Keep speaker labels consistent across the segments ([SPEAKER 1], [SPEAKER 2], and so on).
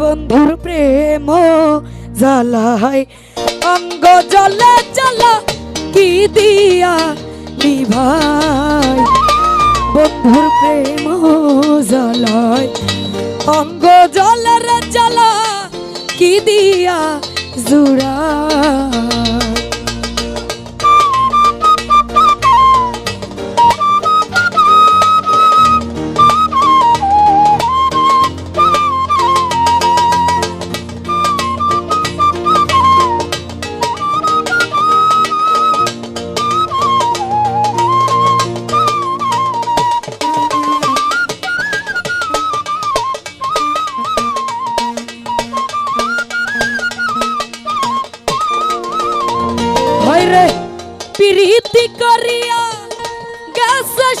[SPEAKER 1] বন্ধুর প্রেম জ্বালায়। অঙ্গ জলে জ্বালা, কি দিয়া নিভাই বন্ধুর প্রেম জ্বালায়। অঙ্গ জলের জ্বালা, কি দিয়া জুড়ায়?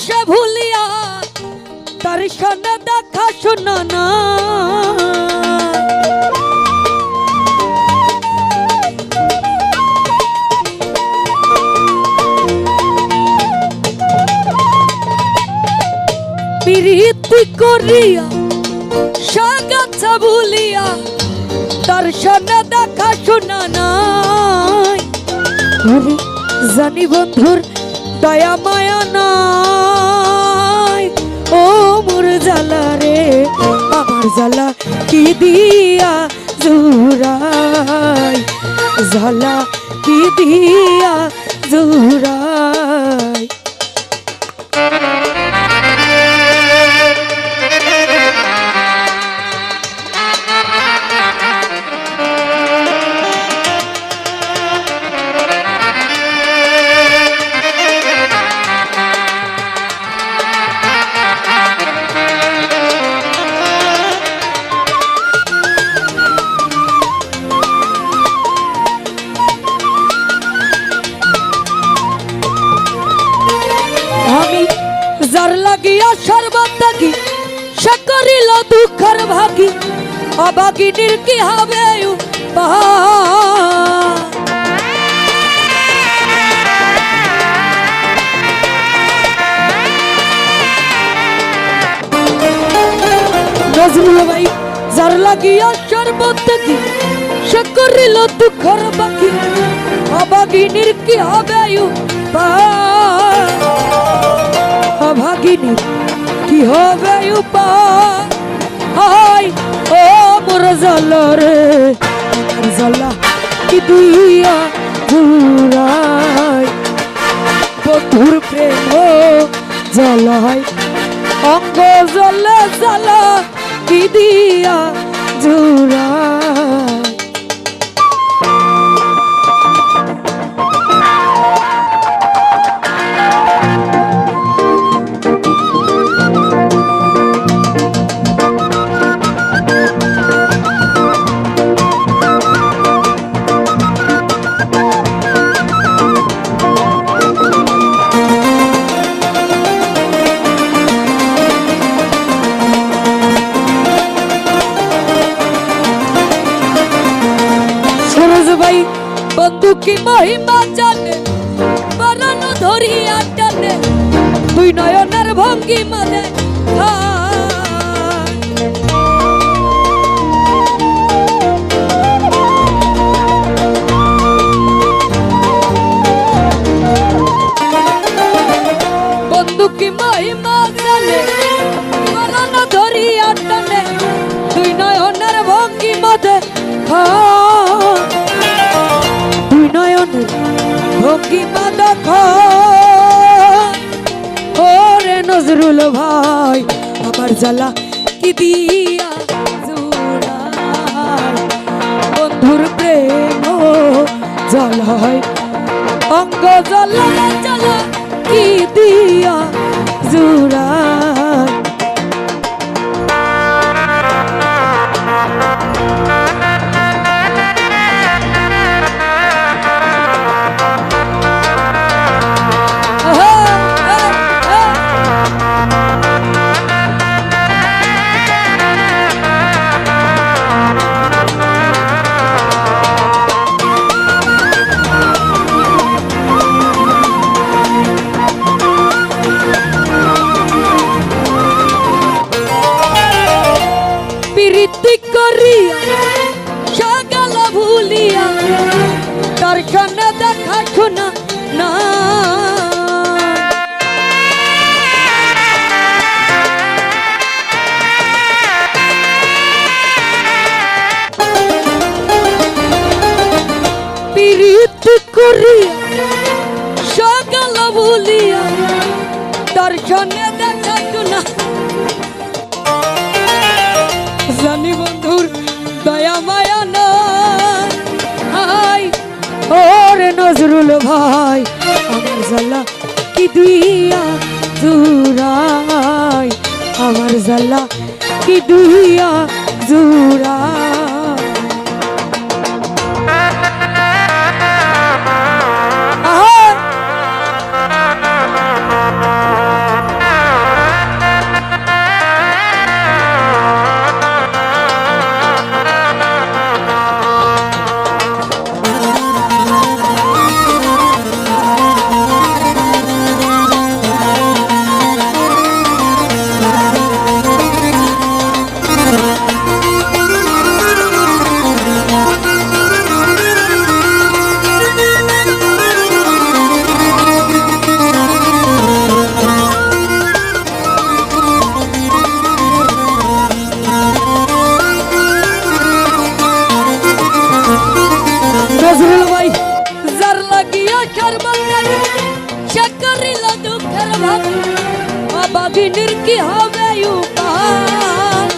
[SPEAKER 1] সে ভুলিয়া তার সনে দেখা শোনা না। প্রীতি করিয়া সাগাছা ভুলিয়া তার সনে দেখা শোনা নাই। আরে, জানি বন্ধুর দয়া মায়া নাই। ও মোর জ্বালা রে, আমার জ্বালা কি দিয়া জুরাই জ্বালা কি দিয়া জুরাই যার লাগিয়া সর্বত্যাগী, সে করিল দুঃখের ভাগী অভাগিনীর কি হবে? নজরুল ভাই, যার লাগিয়া সর্বত্যাগী, সে করিল দুঃখের বাকি অভাগিনীর কি হবে উপায়? অভাগিনীর কি হবে উপায়? ও মোর জালা রে আমার জালা কি দিয়া ঘুরাই বন্ধুর প্রেম জ্বালায়, অঙ্গ জলে জ্বালা, কি দিয়া জুড়ায়? মহিমা জানে বরণ ধরিয়া টানে দুই নয়নের ভঙ্গি ভাই আমার জ্বালা কি দিয়া বন্ধুর প্রেম জ্বালায় অঙ্গ জ্বালা কি দিয়া জুড়াই ভিত্তিক করিয়া সকাল ভুলিয়া তার খানা দেখা খুনা না। করিয়া সকাল ভুলিয়া দর্শনে জানি বন্ধুর দয়া মায়া নাই। ওরে নজরুল ভাই, আমার জ্বালা কি দুইয়া জুরাই আমার জ্বালা কি দুইয়া জুরাই বাগিনীর কি হবে উপায়?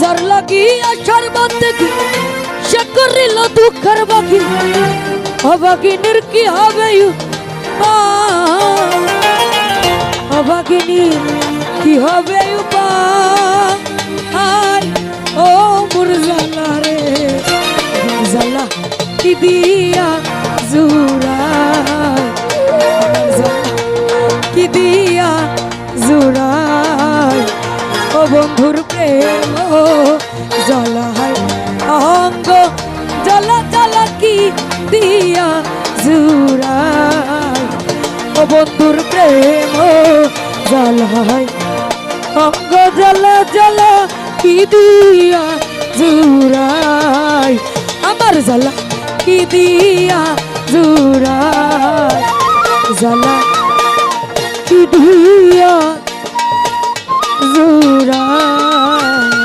[SPEAKER 1] যার লাগিয়া সর্বত সে করিল দুঃখের বাকি? অবাগিনীর কি হবে উপায়? অবাগিনীর কি হবে উপায়? মুরজালা রে কি দিয়া মুরজালা কি দিয়া জুরাই ও বন্ধুর প্রেম, ও জলাহাই অঙ্গ জলা জলা কি দিয়া জুরাই ও বন্ধুর প্রেম, ও জলাহাই অঙ্গ জলা জলা কি দিয়া জুড়াই আমার জ্বালা কি দিয়া জুড়াই? জ্বালা কি দিয়া জুড়াই?